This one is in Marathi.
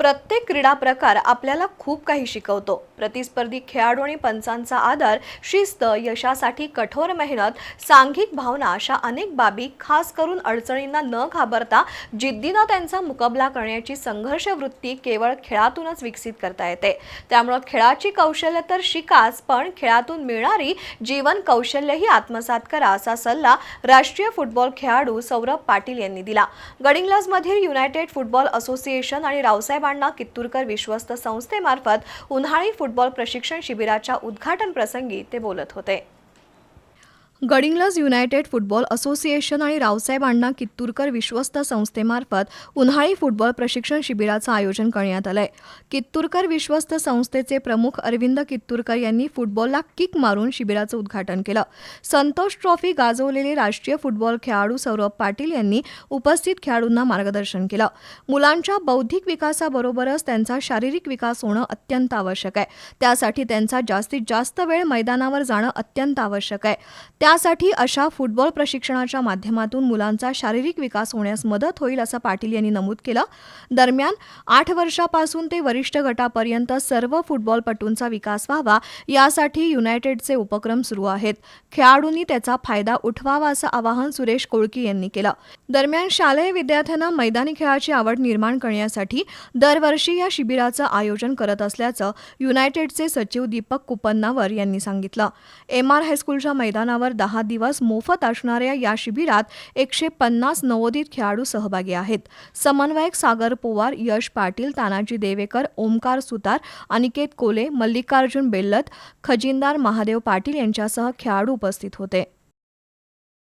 प्रत्येक क्रीडा प्रकार आपल्याला खूप काही शिकवतो. प्रतिस्पर्धी खेळाडू आणि पंचांचा आदर शिस्त यशासाठी कठोर मेहनत सांघिक भावना अशा अनेक बाबी खास करून अडचणींना न घाबरता जिद्दीनं त्यांचा मुकाबला करण्याची संघर्ष वृत्ती केवळ खेळातूनच विकसित करता येते. त्यामुळं खेळाची कौशल्य तर शिकाच पण खेळातून मिळणारी जीवन कौशल्यही आत्मसात करा असा सल्ला राष्ट्रीय फुटबॉल खेळाडू सौरभ पाटील यांनी दिला. गडिंग्लजमधील युनायटेड फुटबॉल असोसिएशन आणि रावसाहेब अण्णा कित्तूरकर विश्वस्त संस्थेमार्फत उन्हाळी फुटबॉल प्रशिक्षण शिबिराच्या उद्घाटन प्रसंगी ते बोलत होते. गडिंग्लज युनायटेड फुटबॉल असोसिएशन आणि रावसाहेब अण्णा कित्तूरकर विश्वस्त संस्थेमार्फत उन्हाळी फुटबॉल प्रशिक्षण शिबिराचं आयोजन करण्यात आलंय. कित्तूरकर विश्वस्त संस्थेचे प्रमुख अरविंद कित्तूरकर यांनी फुटबॉलला किक मारून शिबिराचं उद्घाटन केलं. संतोष ट्रॉफी गाजवलेले राष्ट्रीय फुटबॉल खेळाडू सौरभ पाटील यांनी उपस्थित खेळाडूंना मार्गदर्शन केलं. मुलांच्या बौद्धिक विकासाबरोबरच त्यांचा शारीरिक विकास होणं अत्यंत आवश्यक आहे. त्यासाठी त्यांचा जास्तीत जास्त वेळ मैदानावर जाणं अत्यंत आवश्यक आहे. त्यासाठी अशा फुटबॉल प्रशिक्षणाच्या माध्यमातून मुलांचा शारीरिक विकास होण्यास मदत होईल असं पाटील यांनी नमूद केलं. दरम्यान आठ वर्षापासून ते वरिष्ठ गटापर्यंत सर्व फुटबॉलपटूंचा विकास व्हावा यासाठी युनायटेडचे उपक्रम सुरू आहेत. खेळाडूंनी त्याचा फायदा उठवावा असं आवाहन सुरेश कोळकी यांनी केलं. दरम्यान शालेय विद्यार्थ्यांना मैदानी खेळाची आवड निर्माण करण्यासाठी दरवर्षी या शिबिराचं आयोजन करत असल्याचं युनायटेडचे सचिव दीपक कुपन्नावर यांनी सांगितलं. एम आर हायस्कूलच्या मैदानावर दहा दिवस मोफत असणाऱ्या या शिबिरात एकशे पन्नास नवोदित खेळाडू सहभागी आहेत. समन्वयक सागर पोवार यश पाटील तानाजी देवेकर ओमकार सुतार अनिकेत कोले मल्लिकार्जुन बेल्लत खजिनदार महादेव पाटील यांच्यासह खेळाडू उपस्थित होते.